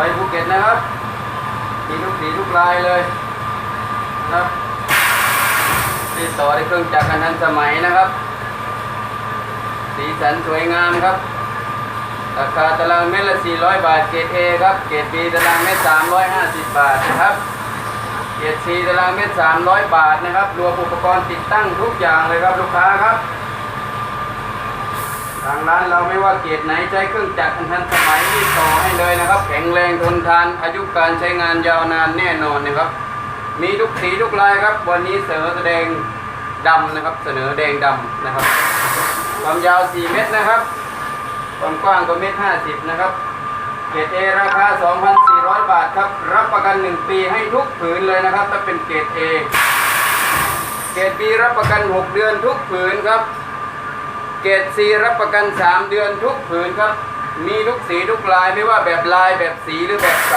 ไปภูเก็ตนะครับมีทุกสีทุกลายเลยนะครับติดต่อในเครื่องจักรอันทันสมัยนะครับ สีสันสวยงามครับ ราคาตารางเมตรละ 400 บาท เกรด A ครับ เกรด B ตารางเมตร 350 บาทนะครับ เกรด C ตารางเมตร 300 บาทนะครับ รวมอุปกรณ์ติดตั้งทุกอย่างเลยครับลูกค้าครับ ทางร้านเราไม่ว่าเกรดไหนใช้เครื่องจักรอันทันสมัยที่ต่อให้เลยนะครับ แข็งแรงทนทานอายุการใช้งานยาวนานแน่นอนนะครับ มีทุกสีทุกลายครับ วันนี้เสนอแสดงดำนะครับ เสนอแดงดำนะครับ ความยาว 4 เมตรนะครับความกว้างก็เมตรห้าสิบนะครับ เกรด A ราคา 2,400 บาทครับ รับประกัน 1 ปีให้ทุกผืนเลยนะครับ ถ้าเป็นเกรด A เกรด B รับประกัน 6 เดือนทุกผืนครับ เกรด C รับประกัน 3 เดือนทุกผืนครับ มีทุกสีทุกลายไม่ว่าแบบลายแบบสีหรือแบบใส